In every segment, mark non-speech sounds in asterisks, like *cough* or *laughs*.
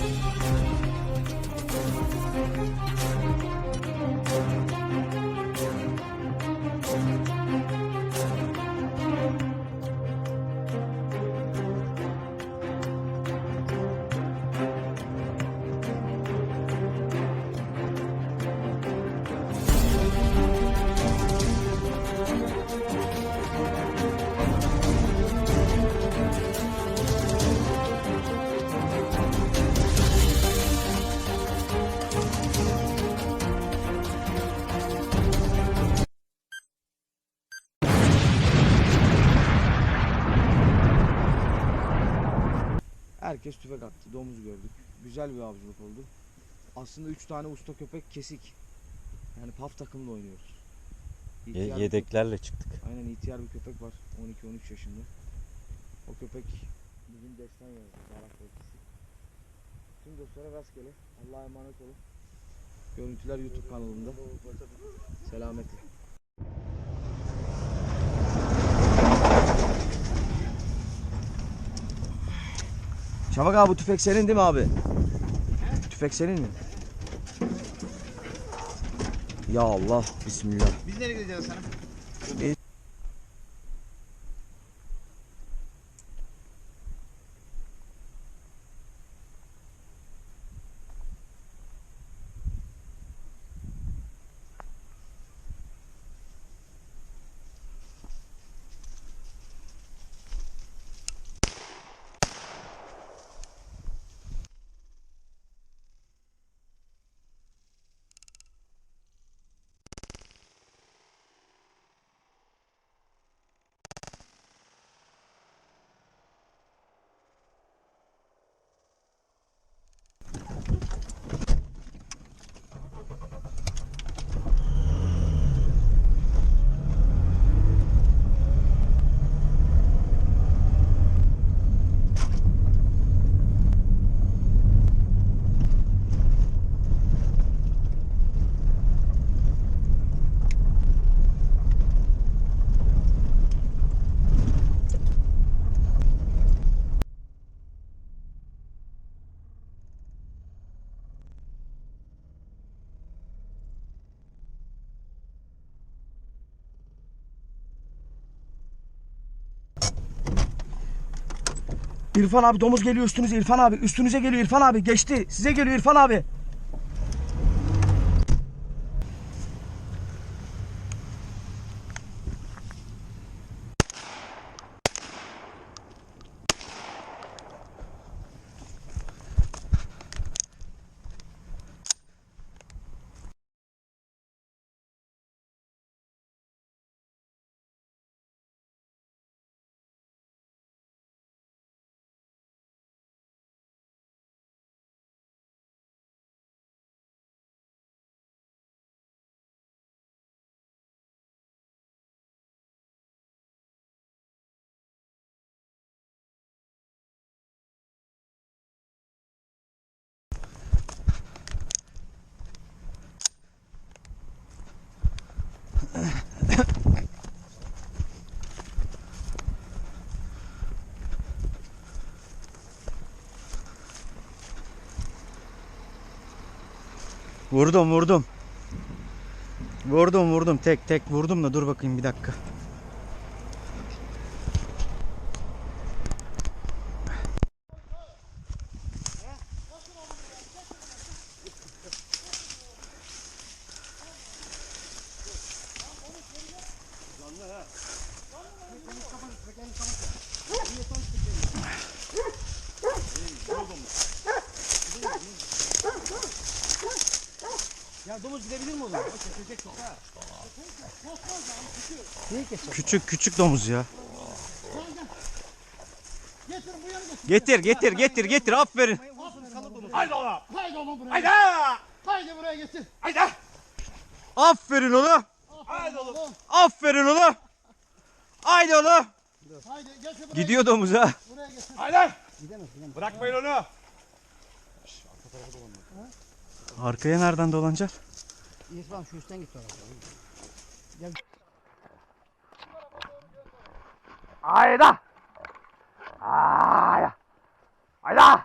Thank you. Herkes tüfek attı. Domuz gördük. Güzel bir avcılık oldu. Aslında 3 tane usta köpek kesik. Yani paf takımla oynuyoruz. Ye- İhtiyar bir yedeklerle çıktık. köpek- aynen ihtiyar bir köpek var. 12-13 yaşında. O köpek bizim destan yazdı. Barak bekçisi. Tüm dostlara rastgele. Allah'a emanet olun. Görüntüler YouTube kanalında. Selametle. Şafak abi bu tüfek senin değil mi abi? Tüfek senin mi? Ya Allah, Bismillah. Biz nereye gideceğiz sana? İrfan abi domuz geliyor üstünüze İrfan abi. Üstünüze geliyor İrfan abi. Geçti. Size geliyor İrfan abi. Vurdum vurdum. Vurdum vurdum tek tek vurdum da dur bakayım bir dakika. Ya domuz gidebilir mi o zaman? Küçük küçük domuz ya. Getir getir getir getir aferin. Haydi oğlum. Haydi oğlum buraya. Haydi. Haydi buraya getir. Haydi. Aferin oğlum. Haydi oğlum. Aferin oğlum. Haydi oğlum. Haydi getir buraya. Gidiyor domuz ha. Buraya getir. Haydi. Bırakmayın onu. Arkaya nereden dolanacak? İrfan şu üstten git oraya. Gel. Ayda. Ayda. Ayda.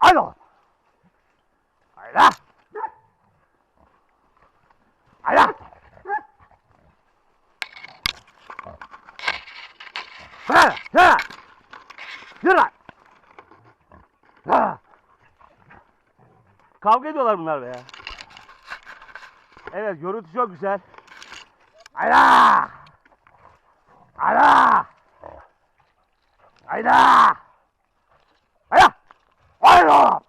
Ayda. Ayda. Ayda. Ha, ha. Yürü. Ha. Kavga ediyorlar bunlar be ya. Evet görüntü çok güzel. Hayda! Hayda! Hayda! Hayda! Hayda!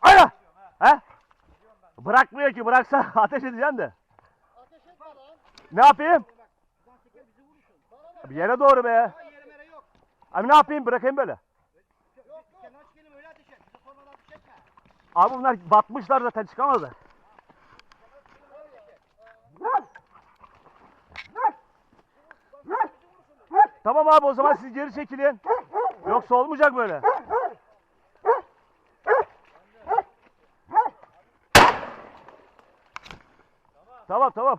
Hayda! He? Bırakmıyor ki bıraksa *laughs* ateş edeceğim de. Ne yapayım? Bir yere doğru be. Abi ne yapayım bırakayım böyle. Abi bunlar batmışlar zaten çıkamazlar. Tamam abi o zaman siz geri çekilin. Yoksa olmayacak böyle. Tamam tamam.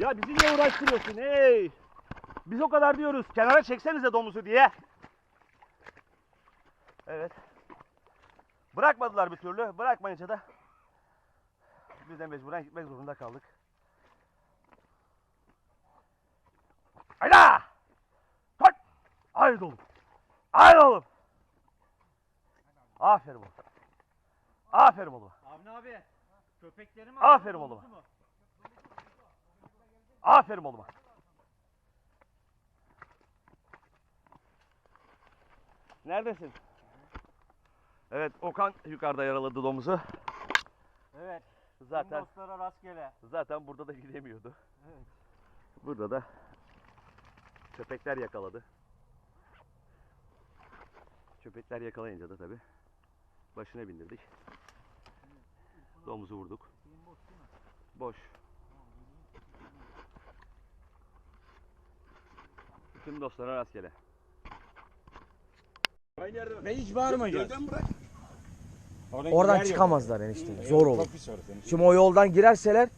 Ya bizi niye uğraştırıyorsun hey? Biz o kadar diyoruz. Kenara çeksenize domuzu diye. Evet. Bırakmadılar bir türlü. Bırakmayınca da biz de mecburen gitmek zorunda kaldık. Hayda! Kalk! Haydi oğlum. Haydi oğlum. Aferin oğlum. Aferin oğlum. Avni abi. Köpekleri mi? Aferin oğluma. Aferin oğluma. Neredesin? Evet Okan yukarıda yaraladı domuzu. Evet. Zaten Dostlara rastgele. zaten burada da gidemiyordu. Burada da köpekler yakaladı. Köpekler yakalayınca da tabi başına bindirdik. Domuzu vurduk. Boş. Bütün dostlara rastgele. Ve hiç bağırmayacağız. Oradan Oradan çıkamazlar enişte. Zor olur. Şimdi o yoldan girerseler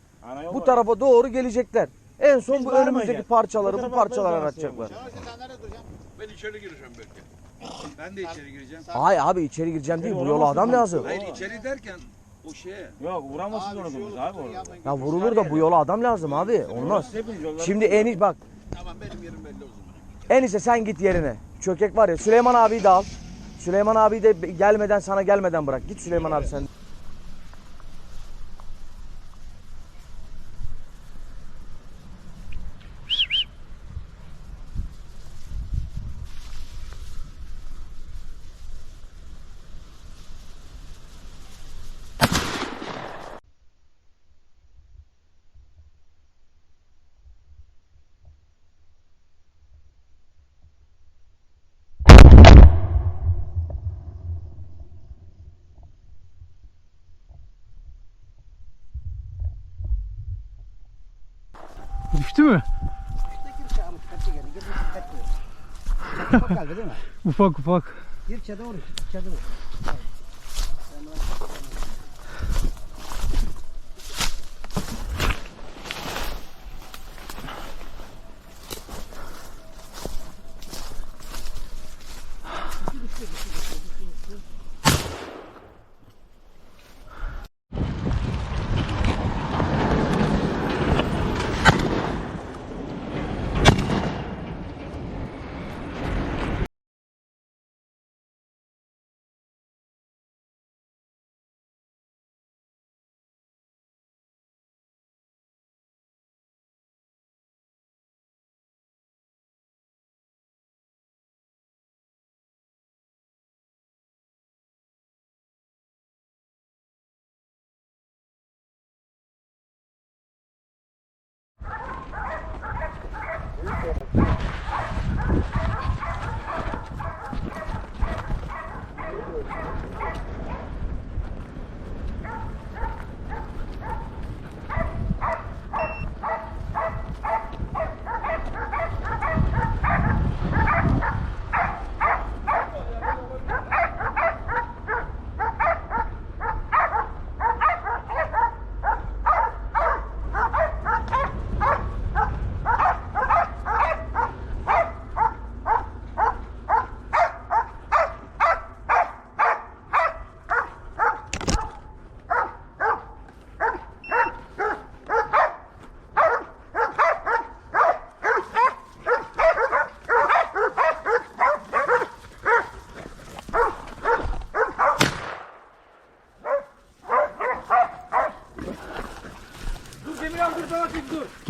bu tarafa doğru gelecekler. En son Biz bu önümüzdeki parçaları Bu parçalara atacaklar. Ben içeri gireceğim belki. Ben de içeri gireceğim. Hayır abi içeri gireceğim değil. Bu yola adam lazım. Hayır içeri derken o şeye. Yok vuramazsın onu domuz abi orada. Ya vurulur da bu yola adam lazım abi. Olmaz. Hepiniz yolları Şimdi eniş bak. Tamam benim yerim belli o zaman. Enişte sen git yerine. Çökek var ya Süleyman abiyi de al. Süleyman abi de gelmeden sana gelmeden bırak. Git Süleyman abi sen. Düştü mü? *laughs* Ufak? Ufak. Gir çadır oraya. Çadır oraya.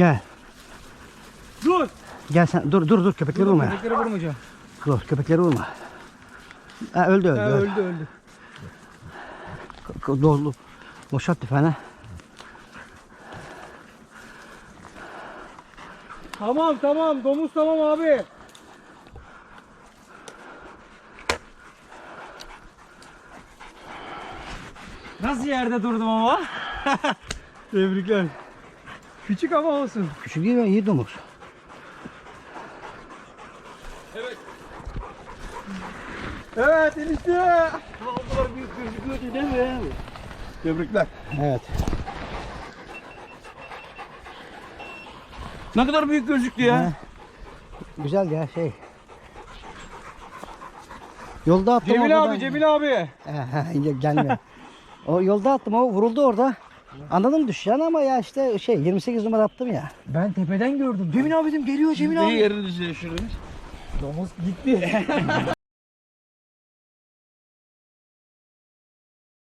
Gel. Dur. Gel sen dur dur dur köpekleri vurma ya. Köpekleri vurmayacağım. Dur köpekleri vurma. Ha, öldü öldü. Ha, öldü. öldü öldü. Dolu. Boşalt tüfeğini. Tamam tamam domuz tamam abi. Nasıl yerde durdum ama? *laughs* Tebrikler. Küçük ama olsun. Küçük değil mi? İyi domuz. Evet enişte. Tebrikler. Evet. Ne kadar büyük gözüktü ya. Güzel ya şey. Yolda attım Cemil abi Cemil abi. *laughs* He, he, gel- gelmiyor. o yolda attım o vuruldu orada. Anladım düşeceğini ama ya işte şey 28 numara attım ya. Ben tepeden gördüm. Cemil abi dedim geliyor Cemil abi. yerini düşürdünüz? Domuz gitti. *laughs*